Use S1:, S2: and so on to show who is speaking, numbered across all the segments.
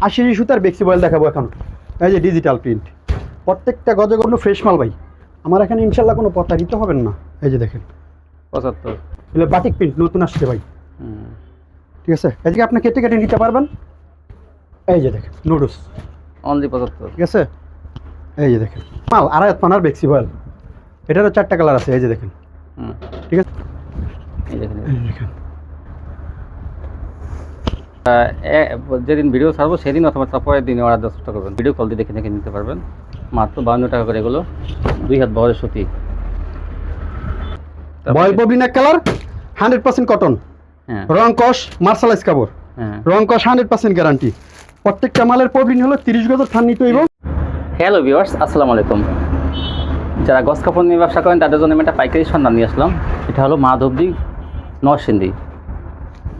S1: আশি সুতার বেক্সি বয়েল দেখাবো এখন। এই যে ডিজিটাল প্রিন্ট প্রত্যেকটা গজে কোনো ফ্রেশ মাল ভাই। আমার এখানে ইনশাল্লাহ কোনো প্রতারিত হবেন না। এই যে দেখেন।
S2: পঁচাত্তর।
S1: এগুলো বাটিক প্রিন্ট নতুন আসছে ভাই।
S2: হুম।
S1: ঠিক আছে? এদিকে আপনি কেটে কেটে নিতে পারবেন। এই যে দেখেন নুডলস
S2: অনলি পঁচাত্তর।
S1: ঠিক আছে? এই যে দেখেন। মাল আড়াই পানার বেক্সি বয়েল। এটারও চারটা কালার আছে এই যে দেখেন।
S2: হুম।
S1: ঠিক আছে?
S2: এই দেখেন
S1: এই যে দেখেন
S2: আহ, এ- যেদিন ভিডিও ছাড়বো সেদিন অথবা তারপরের দিনে অর্ডার দেওয়ার চেষ্টা করবেন। ভিডিও কল দিয়ে দেখে দেখে নিতে পারবেন। মাত্র বাউন্ন টাকা করে এগুলো। দুই হাত বহরের সুতি।
S1: বয়েল পবলিন এক কালার হান্ড্রেড পার্সেন্ট কটন রং মার্শালাইজ কাপড়।
S2: হ্যাঁ।
S1: রং হান্ড্রেড পার্সেন্ট গ্যারান্টি প্রত্যেকটা মালের পবলিন হলো তিরিশ গজের থান নিতে
S2: হ্যালো ভিউয়ার্স আসসালামু আলাইকুম। যারা গস কাপড় নিয়ে ব্যবসা করেন তাদের জন্য আমি একটা পাইকারি সন্ধান নিয়ে আসলাম। এটা হলো মাধবদী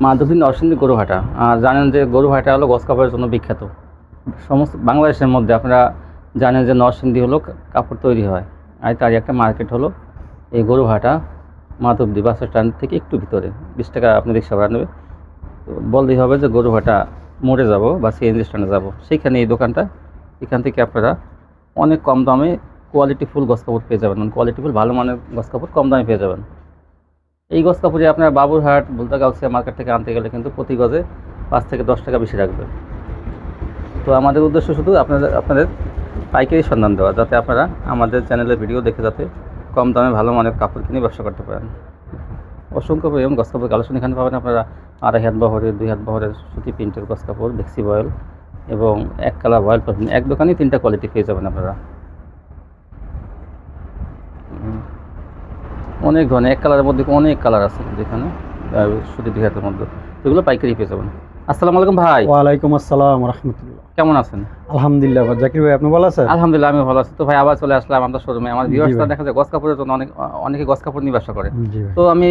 S2: নরসিংদী মাধবদী নরসিংদী আর জানেন যে গরুহাটা হলো গস কাপড়ের জন্য বিখ্যাত। সমস্ত বাংলাদেশের মধ্যে আপনারা জানেন যে নরসিংদী হলো কাপড় তৈরি হয়। আর তারই একটা মার্কেট হলো এই গরুহাটা মাধবদী বাস স্ট্যান্ড থেকে একটু ভিতরে। বিশ টাকা আপনি রিক্সা ভাড়া নেবে। তো বললেই হবে যে গরুহাটা মোড়ে যাব বা সিএনজি স্ট্যান্ডে যাব। সেইখানে এই দোকানটা, এখান থেকে আপনারা অনেক কম দামে কোয়ালিটি ফুল গস কাপড় পেয়ে যাবেন। মানে কোয়ালিটি ফুল ভালো মানের গস কাপড় কম দামে পেয়ে যাবেন। এই গস কাপড়ে আপনার বাবুরহাট বুলতা গাউসিয়া মার্কেট থেকে আনতে গেলে কিন্তু প্রতি গজে পাঁচ থেকে দশ টাকা বেশি রাখবে। তো আমাদের উদ্দেশ্য শুধু আপনাদের আপনাদের পাইকারি সন্ধান দেওয়া, যাতে আপনারা আমাদের চ্যানেলের ভিডিও দেখে যাতে কম দামে ভালো মানের কাপড় কিনে ব্যবসা করতে পারেন। অসংখ্য এরকম গস কাপড় কালেকশন এখানে পাবেন আপনারা আড়াই হাত বহরের, দুই হাত বহরের সুতি প্রিন্টের গস কাপড় বেক্সি বয়েল এবং এক কালার বয়েল পাবেন এক দোকানেই তিনটা কোয়ালিটি পেয়ে যাবেন আপনারা। অনেক ধরনের এক কালারের মধ্যে অনেক কালার আছে যেখানে সুতি দুই মধ্যে। এগুলো পাইকারি পেয়ে যাবেন। আসসালামু আলাইকুম ভাই।
S1: ওয়ালাইকুম আসসালাম রহমতুল্লাহ।
S2: কেমন আছেন?
S1: আলহামদুলিল্লাহ জাকির ভাই আপনি ভালো আছেন?
S2: আলহামদুলিল্লাহ আমি ভালো আছি। তো ভাই আবার চলে আসলাম আমাদের শোরুমে আমার ভিউয়ার্সরা দেখা যায় গস কাপড়ের জন্য অনেক অনেকে গস কাপড় নিয়ে ব্যবসা করে। তো আমি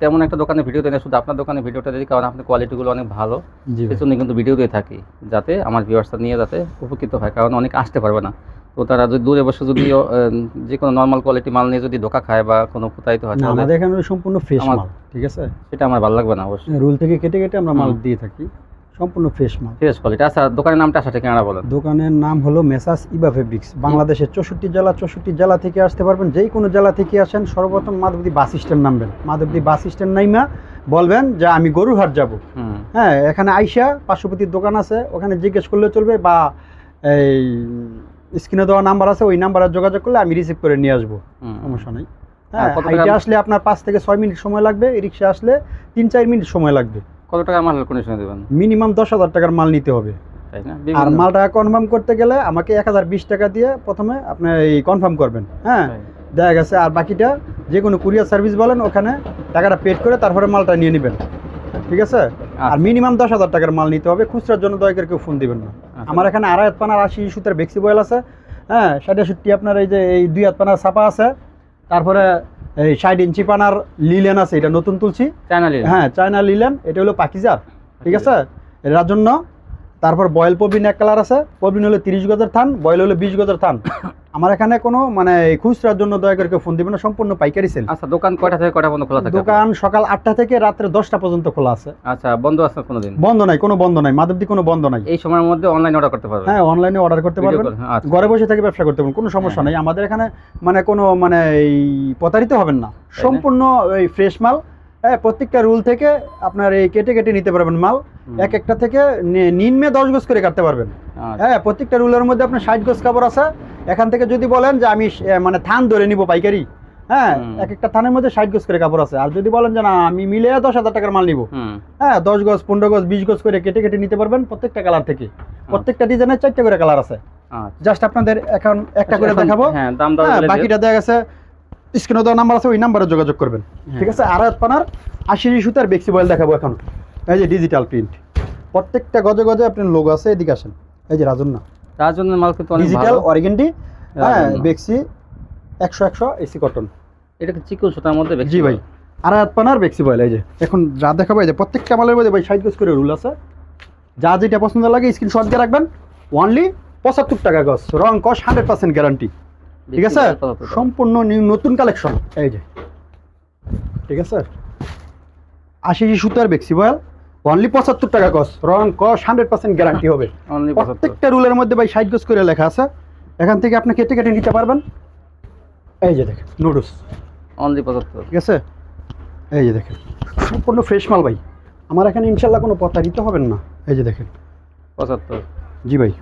S2: তেমন একটা দোকানে ভিডিও দিই না শুধু আপনার দোকানে ভিডিওটা দিই কারণ আপনার কোয়ালিটিগুলো অনেক ভালো।
S1: জি ভাই।
S2: পেছনে কিন্তু ভিডিও দিয়ে থাকি যাতে আমার ভিউয়ার্সরা নিয়ে যাতে উপকৃত হয় কারণ অনেক আসতে পারবে না। তো তারা যদি দূরে বসে যদি যে কোনো নর্মাল কোয়ালিটি মাল নিয়ে যদি ধোকা খায় বা কোনো প্রতারিত হয় তাহলে
S1: আমাদের এখানে সম্পূর্ণ ফ্রেশ মাল ঠিক আছে?
S2: সেটা আমার ভালো লাগবে না অবশ্যই।
S1: রুল থেকে কেটে কেটে আমরা মাল দিয়ে থাকি সম্পূর্ণ ফ্রেশ মাল।
S2: ফ্রেশ কোয়ালিটি আচ্ছা দোকানের নামটা আসা ঠিকানা বলেন।
S1: দোকানের নাম হলো মেসাস ইবা ফেব্রিক্স। বাংলাদেশের চৌষট্টি জেলা চৌষট্টি জেলা থেকে আসতে পারবেন। যেই কোনো জেলা থেকে আসেন সর্বপ্রথম মাধবদী বাস স্ট্যান্ড নামবেন। মাধবদী বাস স্ট্যান্ড নাইমা বলবেন যে আমি গরুহাট যাব। হ্যাঁ এখানে আইসা পার্শ্ববর্তীর দোকান আছে ওখানে জিজ্ঞেস করলে চলবে বা এই স্ক্রিনে দেওয়া নাম্বার আছে ওই নাম্বারে যোগাযোগ করলে আমি রিসিভ করে নিয়ে আসব। সমস্যা নেই। হ্যাঁ হাইটে আসলে আপনার পাঁচ থেকে ছয় মিনিট সময় লাগবে রিক্সা আসলে তিন চার মিনিট সময় লাগবে।
S2: কত টাকা মাল কন্ডিশনে দেবেন?
S1: মিনিমাম দশ হাজার টাকার মাল নিতে হবে। আর মালটা কনফার্ম করতে গেলে আমাকে এক হাজার বিশ টাকা দিয়ে প্রথমে আপনি এই কনফার্ম করবেন। হ্যাঁ দেখা গেছে। আর বাকিটা যে কোনো কুরিয়ার সার্ভিস বলেন ওখানে টাকাটা পেড করে তারপরে মালটা নিয়ে নেবেন। ঠিক আছে? আর
S2: আচ্ছা।
S1: মিনিমাম দশ হাজার টাকার মাল নিতে হবে। খুচরার জন্য দয়া করে কেউ ফোন দিবেন না।
S2: আচ্ছা।
S1: আমার এখানে আড়াই হাত পানার আশি সুতের বেক্সি বয়েল আছে। হ্যাঁ ষাট সুটটি আপনার এই যে এই দুই হাত পানার ছাপা আছে। তারপরে এই ষাট ইঞ্চি পানার লিলেন আছে এটা নতুন তুলছি।
S2: চ্যানেলে
S1: হ্যাঁ চায়না লিলেন এটা হলো পাকিজার। ঠিক আছে? এটার জন্য তারপর বয়েল পবিন এক কালার আছে পবিন হলো তিরিশ গজের থান বয়েল হলো বিশ গজের থান। আমার এখানে কোনো মানে খুচরার জন্য দয়া করে কেউ ফোন দিবেন না সম্পূর্ণ পাইকারি সেল
S2: আচ্ছা দোকান কয়টা থেকে কয়টা পর্যন্ত খোলা থাকে
S1: দোকান সকাল আটটা থেকে রাত্রে দশটা পর্যন্ত খোলা আছে।
S2: আচ্ছা বন্ধ আছে কোনোদিন?
S1: বন্ধ নাই কোনো বন্ধ নাই মাধবদি কোনো বন্ধ নাই।
S2: এই সময়ের মধ্যে অনলাইন অর্ডার করতে পারবেন?
S1: হ্যাঁ অনলাইনে অর্ডার করতে পারবেন।
S2: আচ্ছা।
S1: ঘরে বসে থেকে ব্যবসা করতে পারবেন কোনো সমস্যা নাই। আমাদের এখানে মানে কোনো মানে এই প্রতারিত হবেন না। সম্পূর্ণ এই ফ্রেশ মাল। হ্যাঁ প্রত্যেকটা রুল থেকে আপনার এই কেটে কেটে নিতে পারবেন মাল। এক একটা থেকে নিম্নে দশ গজ করে কাটতে পারবেন।
S2: আচ্ছা,
S1: হ্যাঁ প্রত্যেকটা রুলের মধ্যে আপনার ষাট গজ কাপড় আছে। এখান থেকে যদি বলেন যে আমি মানে থান ধরে নিব পাইকারি হ্যাঁ এক একটা থানের মধ্যে ষাট গজ করে কাপড় আছে। আর যদি বলেন যে না আমি মিলে দশ হাজার টাকার মাল নিব হ্যাঁ দশ গজ পনেরো গজ বিশ গজ করে কেটে কেটে নিতে পারবেন প্রত্যেকটা কালার থেকে। প্রত্যেকটা ডিজাইনের চারটে করে কালার আছে।
S2: আচ্ছা।
S1: জাস্ট আপনাদের এখন একটা করে দেখাবো।
S2: হ্যাঁ
S1: হ্যাঁ। বাকিটা দেখা গেছে। স্ক্রিনে দেওয়া নাম্বার আছে ওই নাম্বারে যোগাযোগ করবেন।
S2: হ্যাঁ।
S1: ঠিক আছে? আর এক পানার আশি সুতার বেক্সি বয়েল দেখাবো এখন। এই যে ডিজিটাল প্রিন্ট প্রত্যেকটা গজে গজে আপনার লোগো আছে এদিকে আসেন। এই যে রাজন্না।
S2: তার জন্য মাল কিন্তু
S1: ডিজিটাল অরিগেন্টি হ্যাঁ বেক্সি একশো একশো এসি কটন
S2: এটা কি চিকন সুতার মধ্যে
S1: জি ভাই। আর পানার বেক্সি বয়েল এই যে। এখন যা দেখাবো এই যে প্রত্যেকটা মালের মধ্যে ভাই ষাট গজ করে রুল আছে। যা যেটা পছন্দ লাগে স্ক্রিনশট দিয়ে রাখবেন। ওনলি পঁচাত্তর টাকা গজ। রং কস হান্ড্রেড পার্সেন্ট গ্যারান্টি ঠিক আছে? সম্পূর্ণ নিউ নতুন কালেকশন এই যে। ঠিক আছে? আশি সুতার বেক্সি বয়েল অনলি পঁচাত্তর টাকা কস রং কস হান্ড্রেড পার্সেন্ট গ্যারান্টি হবে। প্রত্যেকটা রুলের মধ্যে ভাই ষাট গজ করে লেখা আছে। এখান থেকে আপনি কেটে কেটে নিতে পারবেন। এই যে দেখেন নুডলস
S2: অনলি পঁচাত্তর।
S1: ঠিক আছে? এই যে দেখেন সম্পূর্ণ ফ্রেশ মাল ভাই। আমার এখানে ইনশাল্লাহ কোনো প্রতারিত হবেন না। এই যে দেখেন।
S2: পঁচাত্তর।
S1: জি ভাই।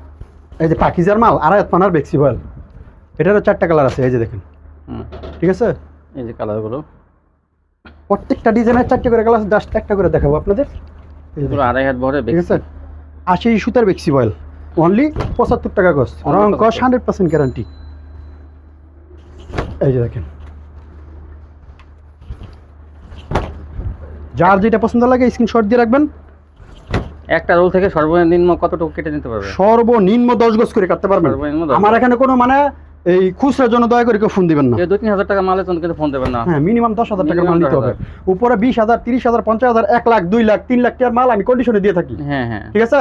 S1: এই যে পাকিজার মাল আড়াই পানার বেক্সি বয়েল এটারও চারটা কালার আছে এই যে দেখেন। ঠিক আছে?
S2: এই যে কালারগুলো
S1: প্রত্যেকটা ডিজাইনের চারটে করে কালার জাস্ট একটা করে দেখাবো আপনাদের।
S2: পুরো আড়াই হাত ভরে
S1: ঠিক আছে? আশি সুতার বেক্সি বয়েল। অনলি পঁচাত্তর টাকা গজ রং
S2: 75
S1: হান্ড্রেড পার্সেন্ট গ্যারান্টি এই যে দেখেন। যার যেটা পছন্দ লাগে স্ক্রিনশট দিয়ে রাখবেন।
S2: একটা রোল থেকে সর্বনিম্ন কতটুকু কেটে নিতে পারবে?
S1: সর্বনিম্ন দশ গজ করে কাটতে পারবেন। আমার এখানে কোনো মানে এই খুচরার জন্য দয়া করে কেউ ফোন দিবেন না।
S2: দুই তিন হাজার টাকা মালের জন্য কিন্তু ফোন দেবেন না।
S1: হ্যাঁ মিনিমাম দশ হাজার টাকার মাল নিতে হবে। উপরে বিশ হাজার তিরিশ হাজার পঞ্চাশ হাজার এক লাখ দুই লাখ তিন লাখ টাকার মাল আমি কন্ডিশনে দিয়ে থাকি।
S2: হ্যাঁ হ্যাঁ।
S1: ঠিক আছে?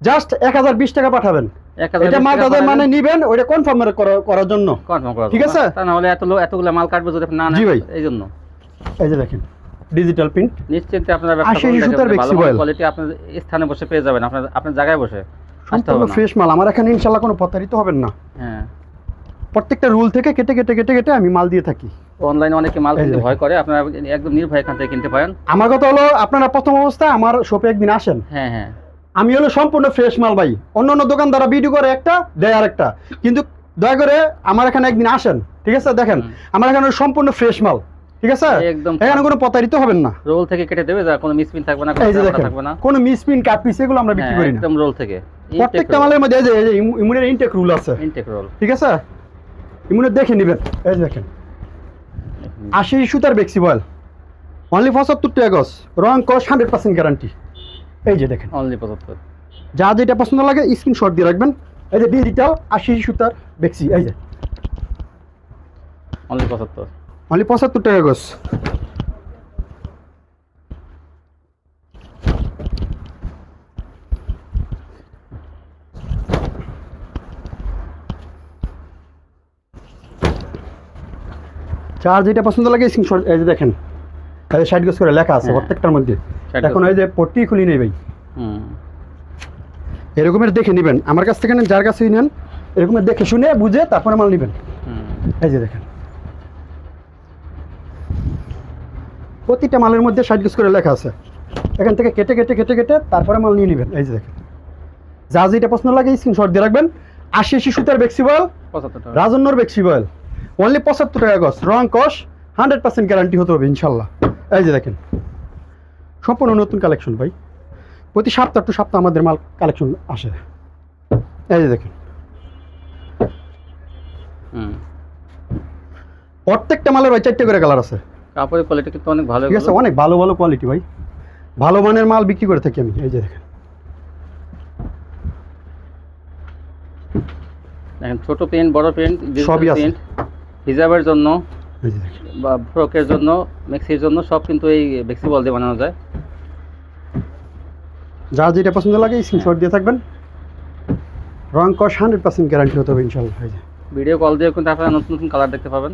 S1: জাস্ট এক হাজার বিশ টাকা পাঠাবেন। এটা মাল
S2: টাকা পাঠাবেন,
S1: মানে নিবেন ওইটা কনফার্ম করার জন্য।
S2: Confirm করা
S1: ঠিক আছে?
S2: না। তা না হলে এত এতগুলো মাল কাটবে যদি না
S1: জি ভাই।
S2: এই জন্য।
S1: এই যে দেখেন ডিজিটাল প্রিন্ট
S2: নিশ্চিন্তে আপনারা ব্যবসা ভালো কোয়ালিটি আপনার স্থানে বসে পেয়ে যাবেন। আপনার আপনার জায়গায় বসে।
S1: সম্পূর্ণ ফ্রেশ মাল। আমার এখানে ইনশাল্লাহ কোনো প্রতারিত হবেন না।
S2: হ্যাঁ।
S1: প্রত্যেকটা রুল থেকে কেটে কেটে কেটে কেটে আমি মাল দিয়ে থাকি।
S2: অনলাইনে অনেকে মাল কিনতে ভয় করে আপনারা একদম নির্ভয় এখান থেকে কিনতে পারেন।
S1: আমার কথা হলো আপনারা প্রথম অবস্থায় আমার শপে একদিন আসেন।
S2: হ্যাঁ হ্যাঁ।
S1: আমি হলো সম্পূর্ণ ফ্রেশ মাল ভাই। অন্য অন্য দোকানদারা ভিডিও করে একটা দেয় আরেকটা। কিন্তু দয়া করে আমার এখানে একদিন আসেন ঠিক আছে? দেখেন আমার এখানে সম্পূর্ণ ফ্রেশ মাল ঠিক আছে?
S2: একদম।
S1: এখানে কোনো প্রতারিত হবেন না।
S2: রোল থেকে কেটে দেবে যা কোনো মিসপিন থাকবে না থাকবে না।
S1: কোনো মিসপিন কাট পিস এগুলো আমরা বিক্রি
S2: হ্যাঁ,
S1: করি না।
S2: একদম রোল থেকে।
S1: প্রত্যেকটা মালের মধ্যে এই যে ইমুনের ইনটেক রুল আছে।
S2: ইনটেক রোল
S1: ঠিক আছে? ইমুনের দেখে নিবেন। এই যে দেখেন। আশি সুতার বেক্সি বয়েল। অনলি পঁচাত্তর টাকা গজ। রং কস হান্ড্রেড পার্সেন্ট গ্যারান্টি এই যে দেখেন।
S2: অনলি পঁচাত্তর।
S1: যা যেটা পছন্দ লাগে স্ক্রিনশট দিয়ে রাখবেন। এই যে ডিজিটাল আশি সুতার বেক্সি এই যে।
S2: অনলি পঁচাত্তর।
S1: অনলি পঁচাত্তর টাকা গজ। যার যেটা পছন্দ লাগে স্ক্রিনশট এই যে দেখেন এই ষাট গজ করে লেখা আছে
S2: হ্যাঁ।
S1: প্রত্যেকটার মধ্যে। এখন। ওই যে পট্টি খুলি নেই ভাই।
S2: হুম।
S1: এরকমের দেখে নেবেন। আমার কাছ থেকে নেন যার কাছেই নেন এরকমের দেখে শুনে বুঝে তারপরে মাল নেবেন।
S2: হুম।
S1: এই যে দেখেন। প্রতিটা মালের মধ্যে ষাট গজ করে লেখা আছে। এখান থেকে কেটে কেটে কেটে কেটে তারপরে মাল নিয়ে নেবেন। এই যে দেখেন। যা যেটা পছন্দ লাগে স্ক্রিনশট দিয়ে রাখবেন। আশি আশি সুতার বেক্সি বয়েল রাজন্যর বেক্সি বয়েল অনলি পঁচাত্তর টাকা গজ রং কস হান্ড্রেড পার্সেন্ট গ্যারান্টি হতে হবে ইনশাল্লাহ। এই যে দেখেন সম্পূর্ণ নতুন কালেকশন ভাই। প্রতি সপ্তাহ টু সপ্তাহ আমাদের মাল কালেকশন আসে। এই যে দেখেন। প্রত্যেকটা মালের ভাই চারটে করে কালার আছে।
S2: কাপড়ের কোয়ালিটি কিন্তু অনেক ভালো
S1: ঠিক আছে অনেক ভালো ভালো কোয়ালিটি ভাই। ভালো মানের মাল বিক্রি করে থাকি আমি। এই যে দেখেন।
S2: দেখেন ছোট পেন্ট বড় পেন্ট
S1: সবই আছে।
S2: হিজাবের জন্য বা ফ্রকের জন্য মেক্সির জন্য সব কিন্তু এই বেক্সি বল দিয়ে বানানো যায়।
S1: যা যেটা পছন্দ লাগে স্ক্রিনশট দিয়ে থাকবেন। রং কস হান্ড্রেড পার্সেন্ট গ্যারান্টি হতে হবে ইনশাল্লাহ
S2: ভিডিও কল দিয়ে কিন্তু আপনারা নতুন নতুন কালার দেখতে পাবেন।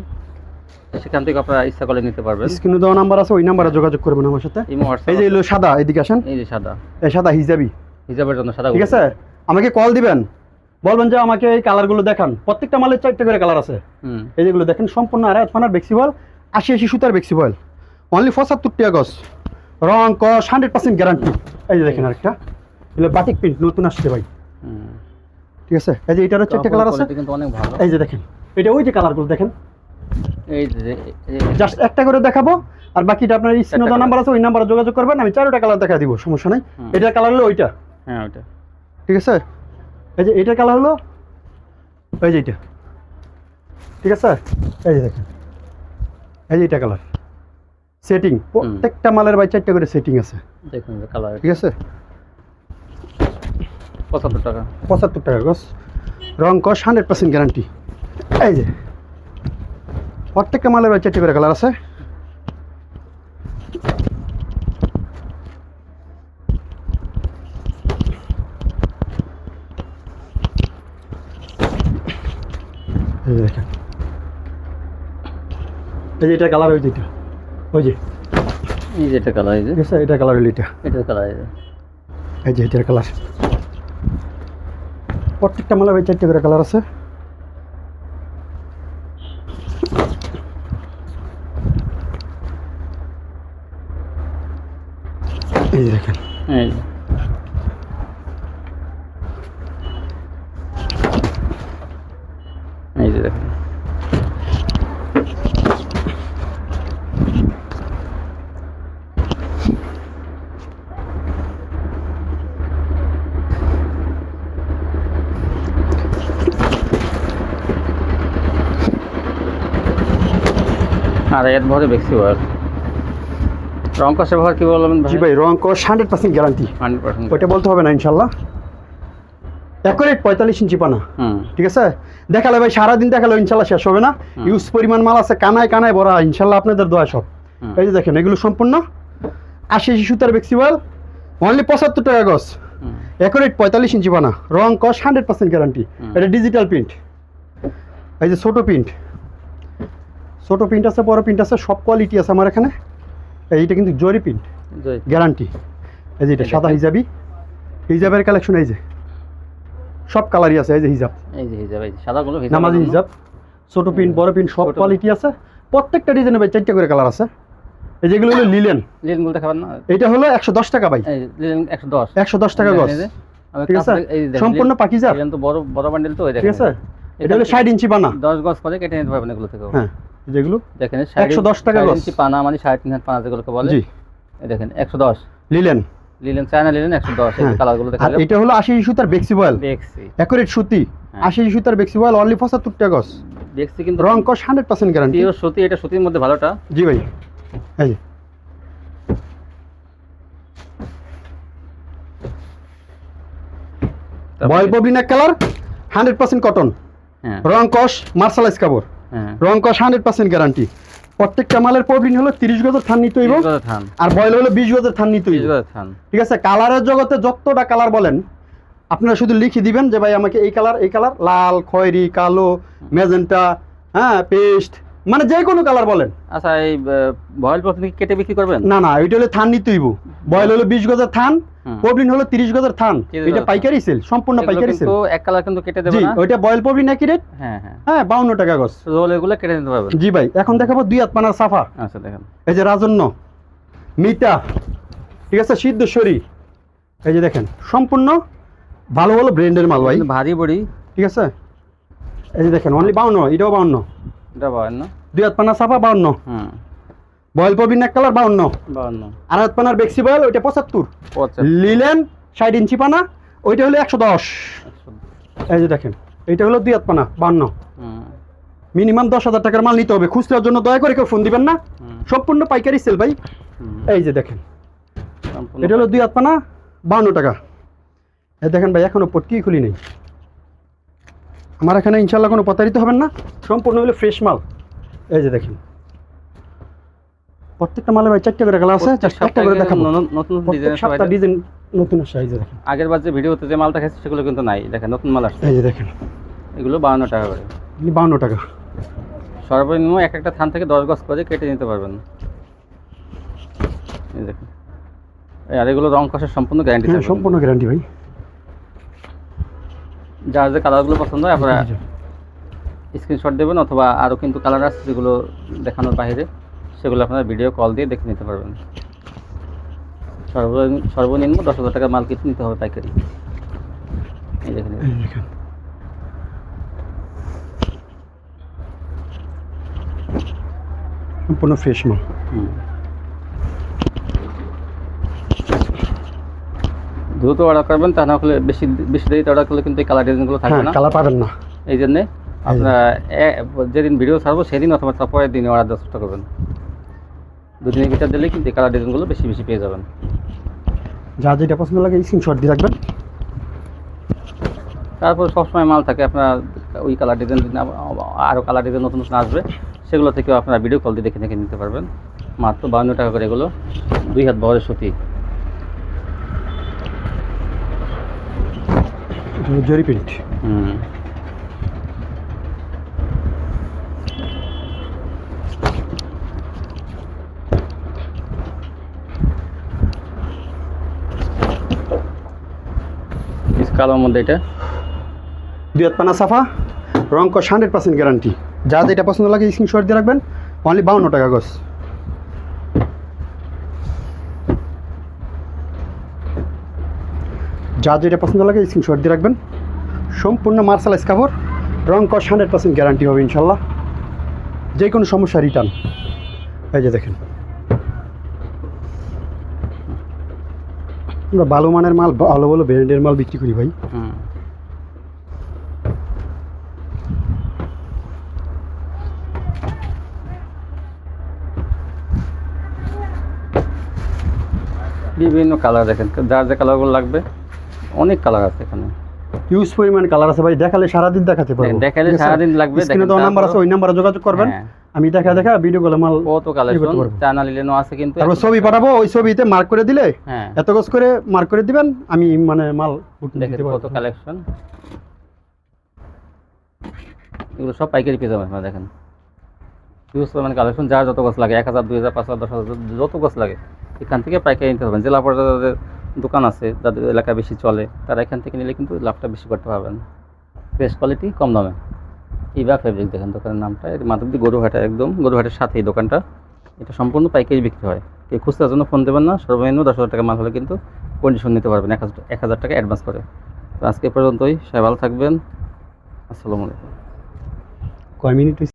S2: সেখান থেকে আপনারা ইচ্ছা করলে নিতে পারবেন।
S1: স্ক্রিনে দেওয়া নাম্বার আছে ওই নাম্বারে যোগাযোগ করবেন আমার সাথে। এই যে সাদা এদিকে আসেন।
S2: এই যে সাদা।
S1: এই সাদা হিজাবি।
S2: হিজাবের জন্য সাদা
S1: ঠিক আছে? আমাকে কল দিবেন। বলবেন যে আমাকে এই কালারগুলো দেখান। প্রত্যেকটা মালের চারটে করে কালার আছে। এই যেগুলো দেখেন সম্পূর্ণ আড়াই ফানার বেক্সি বয়েল আশি আশি সুতার বেক্সি বয়েল অনলি পঁচাত্তর টাকা গজ। রং কস হান্ড্রেড পার্সেন্ট গ্যারান্টি এই যে দেখেন আরেকটা। এগুলো বাটিক প্রিন্ট নতুন আসছে ভাই। ঠিক আছে? এই যে এটারও চারটে কালার আছে।
S2: কিন্তু অনেক ভালো।
S1: এই যে দেখেন এটা ওই যে কালারগুলো দেখেন।
S2: এই যে
S1: জাস্ট একটা করে দেখাবো আর বাকিটা আপনার স্ক্রিনে দেওয়া নাম্বার আছে ওই নাম্বারে যোগাযোগ করবেন আমি চারোটা কালার দেখা দিব সমস্যা নাই। এটার কালার হলো ওইটা।
S2: হ্যাঁ ওইটা।
S1: ঠিক আছে? এই যে এটার কালার হলো? এই যে এইটা। ঠিক আছে? এই যে দেখেন। এই যে এটা কালার সেটিং প্রত্যেকটা মালের বাই চারটা করে সেটিং আছে।
S2: দেখুন কালার
S1: ঠিক আছে?
S2: পঁচাত্তর টাকা।
S1: পঁচাত্তর টাকা গছ। রং কস হান্ড্রেড পার্সেন্ট গ্যারান্টি এই যে। প্রত্যেকটা মালের বাই চারটে করে কালার আছে। এই যে এটা কালার ওই যে এটা ওই যে।
S2: এই যে এটা কালার যে।
S1: ঠিক আছে এটা কালার হলো এটা
S2: এটার কালার যে।
S1: এই যে এটার কালার প্রত্যেকটা মালা ভাই চারটে করে কালার আছে। এই যে দেখেন
S2: এই যে। এই যে দেখেন আর এর ভরে বেশি ভর রং কষে ভর কি বলবেন
S1: জি ভাই রং hundred percent guarantee
S2: hundred percent
S1: ওইটা বলতে হবে না ইনশাল্লাহ। অ্যাকুরেট পঁয়তাল্লিশ ইঞ্চি পানা। ঠিক আছে? দেখালে ভাই সারাদিন দেখালে ইনশাল্লাহ শেষ হবে না। ইউজ পরিমাণ মাল আছে কানায় কানায় ভরা ইনশাল্লাহ আপনাদের দোয়া সব। এই যে দেখেন এগুলো সম্পূর্ণ আশি সুতার বেক্সিওয়াল অনলি পঁচাত্তর টাকা গছ অ্যাকুরেট পঁয়তাল্লিশ ইঞ্চি বানা রং কস হান্ড্রেড পার্সেন্ট গ্যারান্টি এটা ডিজিটাল প্রিন্ট এই যে ছোটো প্রিন্ট ছোটো প্রিন্ট আছে বড় প্রিন্ট আছে সব কোয়ালিটি আছে আমার এখানে। এইটা কিন্তু জরি প্রিন্ট গ্যারান্টি এই যে এটা সাদা হিজাবি হিজাবের কালেকশন এই যে। সব কালারই আছে এই যে হিজাব
S2: এই যে হিজাব এই যে সাদাগুলো হিজাব
S1: নামাজি হিজাব ছোট প্রিন্ট বড় প্রিন্ট সব কোয়ালিটি আছে। প্রত্যেকটা ডিজাইনে ভাই চারটে করে কালার আছে। এই যেগুলো হলো লিলেন
S2: লিলেনগুলো দেখাবেন না?
S1: এটা হলো একশো দশ টাকা ভাই।
S2: এই লিলেন একশো দশ।
S1: একশো দশ টাকা গজ ঠিক আছে? সম্পূর্ণ পাকিজা
S2: লিলেন তো বড় বড় বান্ডেল তো
S1: ঠিক আছে? এটা হলো ষাট ইঞ্চি বানা।
S2: দশ গজ করে কেটে নিতে পারবেন এগুলো থেকে
S1: হ্যাঁ। যেগুলো?
S2: দেখেন
S1: 110 টাকা
S2: ইঞ্চি পানা মানে সাড়ে তিন হাত পানা যেগুলোকে বলে।
S1: জি।
S2: দেখেন একশো দশ।
S1: লিলেন।
S2: লিলেন চায়না লিলেন একশো দশ।
S1: হ্যাঁ।
S2: কালারগুলো দেখা
S1: এটা হলো আশি সুতার বেক্সি বয়েল।
S2: দেখছি
S1: অ্যাকুরেট সুতি।
S2: হ্যাঁ।
S1: আশি সুতার বেক্সি বয়েল অনলি পঁচাত্তর টাকা গজ
S2: দেখছি কিন্তু
S1: রং কস হান্ড্রেড পার্সেন্ট গ্যারান্টি
S2: সুতি এটা সুতির মধ্যে ভালোটা।
S1: জি ভাই। এই বয়েল ববিনা কালার হান্ড্রেড পার্সেন্ট কটন
S2: হ্যাঁ।
S1: রং কস মার্শালাইজ কাপড়। রং কস হান্ড্রেড পার্সেন্ট গ্যারান্টি প্রত্যেকটা মালের প্রবলিন হলো তিরিশ গজের থান নিতে হইব। আর বয়ল হলো বিশ গজের থান নিতে হইব। ঠিক আছে? কালারের জগতে যতটা কালার বলেন আপনারা শুধু লিখে দিবেন যে ভাই আমাকে এই কালার এই কালার লাল খয়েরি কালো মেজেন্টা হ্যাঁ পেস্ট মানে যে কোনো কালার বলেন।
S2: আচ্ছা এই বয়েল পপনি কেটে বিক্রি করবেন?
S1: না না ওইটা হলো থান নিতে হইব। বয়েল হলো বিশ গজের থান
S2: হুম।
S1: পবলিন হলো তিরিশ গজের থান।
S2: 30
S1: এটা পাইকারি সেল সম্পূর্ণ পাইকারি সেল
S2: কিন্তু এক কালার কিন্তু কেটে দেবে না।
S1: ওইটা বয়েল পবলিন একই রেট
S2: হ্যাঁ হ্যাঁ।
S1: হ্যাঁ বাউন্ন টাকা গজ।
S2: রোল এগুলো কেটে নিতে পারবেন।
S1: জি ভাই এখন দেখাবো দুই হাত পানার সাফা।
S2: আচ্ছা দেখেন।
S1: এই যে রাজন্য মিতা ঠিক আছে সিদ্ধেশ্বরী এই যে দেখেন সম্পূর্ণ ভালো ভালো ব্র্যান্ডের মাল ভাই।
S2: ভারী বড়ি।
S1: ঠিক আছে? এই যে দেখেন অনলি বাউন্ন এটাও বাউন্ন।
S2: এটা বাউন্ন
S1: দুই হাত বাউন্ন
S2: হুম।
S1: বয়েল পবিন এক কালার বাউন্ন
S2: বাউন্ন
S1: আর হাত পানার বেক্সি বয়েল ওইটা পঁচাত্তর। লিলেন ষাট ইঞ্চি পানা ওইটা হলো একশো দশ। এই যে দেখেন এইটা হলো দুই হাত পানা বাউন্ন মিনিমাম দশ হাজার টাকার মাল নিতে হবে খুচরার জন্য দয়া করে কেউ ফোন দিবেন না। সম্পূর্ণ পাইকারি সেল ভাই। এই যে দেখেন এটা হলো দুই হাত পানা বাউন্ন টাকা। এই দেখেন ভাই এখনও পটকি খুলি নেই। আমার এখানে ইনশাল্লাহ কোনো প্রতারিত হবেন না। সম্পূর্ণ হলো ফ্রেশ মাল। এই যে দেখেন। প্রত্যেকটা মালে ভাই চারটে করে কালার আছে করে দেখাবো।
S2: নতুন ডিজাইন
S1: নতুন এই যে দেখেন।
S2: আগের বার যে ভিডিওতে যে মালটা খাইছে সেগুলো কিন্তু নাই। দেখেন নতুন মাল আসছে।
S1: এই যে দেখেন।
S2: এগুলো বাউন্ন টাকা করে।
S1: বাউন্ন টাকা।
S2: সর্বনিম্ন এক একটা থান থেকে দশ গজ করে কেটে নিতে পারবেন। এই দেখুন। আর এগুলো রং কষার সম্পূর্ণ গ্যারান্টি
S1: সম্পূর্ণ গ্যারান্টি ভাই।
S2: যার যে কালারগুলো পছন্দ হয় আপনারা। স্ক্রিনশট দেবেন অথবা আরও কিন্তু কালার আছে যেগুলো দেখানোর বাইরে সেগুলো আপনারা ভিডিও কল দিয়ে দেখে নিতে পারবেন। সর্বনিম্ন সর্বনিম্ন দশ হাজার টাকা মাল কিনতে নিতে হবে পাইকারি। এই দেখেন।
S1: সম্পূর্ণ ফ্রেশ মাল।
S2: হুম। দ্রুত অর্ডার করবেন তা না হলে বেশি বেশি দেরিতে অর্ডার করলে কিন্তু এই কালার ডিজাইনগুলো থাকবে
S1: হ্যাঁ
S2: না।
S1: কালার পাবেন না।
S2: এই জন্যে আপনারা যেদিন ভিডিও ছাড়বো সেদিন অথবা তারপরের দিনে অর্ডার দেওয়ার চেষ্টা করবেন। দুদিনের ভিতর দিলে কিন্তু এই কালার ডিজাইনগুলো বেশি বেশি পেয়ে যাবেন।
S1: যা যেটা পছন্দ লাগে স্ক্রিনশট দিয়ে রাখবেন।
S2: তারপর সবসময় মাল থাকে আপনার ওই কালার ডিজাইন আরও কালার ডিজাইন নতুন নতুন আসবে সেগুলো থেকেও আপনারা ভিডিও কল দিয়ে দেখে দেখে নিতে পারবেন। মাত্র বাউন্ন টাকা করে এগুলো দুই হাত বহরের সুতি।
S1: এটা হলো জরি প্রিন্ট
S2: হুম। কালোর মধ্যে এটা?
S1: দুই পানা সাফা রঙ কস হান্ড্রেড পার্সেন্ট গ্যারান্টি যা যেটা পছন্দ লাগে স্ক্রিনশট দিয়ে রাখবেন। অনলি বাউন্ন টাকা গছ যা যেটা পছন্দ লাগে স্ক্রিনশট দিয়ে রাখবেন। সম্পূর্ণ মার্শালাইজ কাপড় রং কস হান্ড্রেড পার্সেন্ট গ্যারান্টি হবে ইনশাল্লাহ। যে কোনো সমস্যা রিটার্ন এই যে দেখেন। আমরা ভালো মানের মাল, ভালো ভালো ব্র্যান্ডের মাল বিক্রি করি ভাই।
S2: বিভিন্ন কালার দেখেন। যার যে কালারগুলো লাগবে। অনেক কালার আছে এখানে।
S1: হিউজ পরিমাণ কালার আছে ভাই দেখালে সারাদিন দেখাতে পারব।
S2: দেখালে
S1: ঠিক আছে?
S2: সারাদিন লাগবে,
S1: স্ক্রিনে তো নাম্বার আছে ওই নাম্বারে যোগাযোগ করবেন।
S2: হ্যাঁ।
S1: আমি দেখা দেখা ভিডিও কলে মাল
S2: কত কালেকশন
S1: পারব।
S2: চায়না লিলেনও আছে কিন্তু।
S1: তারপর ছবি পাঠাবো ওই ছবিতে মার্ক করে দিলে
S2: হ্যাঁ।
S1: এত গজ করে মার্ক করে দিবেন আমি মানে মাল বুকিং দিতে
S2: কত কালেকশন এগুলো সব পাইকারি পেয়ে যাবেন আপনারা দেখেন। ইউজ পরিমাণ কালেকশন যার যত গাছ লাগে এক হাজার দুই হাজার পাঁচ হাজার দশ হাজার যত গাছ লাগে এখান থেকে পাইকারি নিতে পারবেন। জেলা পর্যায়ে দোকান আছে, যাদের এলাকা বেশি চলে, তারা এখান থেকে নিলে কিন্তু লাভটা বেশি করতে পারবেন। বেস্ট কোয়ালিটি কম দামে। ইবা ফেব্রিক দেখেন, দোকানের নামটা। এর মাধবদী গরুহাটা একদম, গরুহাটের সাথে এই দোকানটা। এটা সম্পূর্ণ পাইকারি বিক্রি হয়। কেউ খুচরার জন্য ফোন দেবেন না, সর্বনিম্ন দশ হাজার টাকা মাল হলে কিন্তু কন্ডিশন নিতে পারবেন, এক হাজার এক হাজার টাকা অ্যাডভান্স করে। তো আজকে পর্যন্তই, সবাই ভালো থাকবেন। আসসালামু আলাইকুম।
S1: কয় মিনিট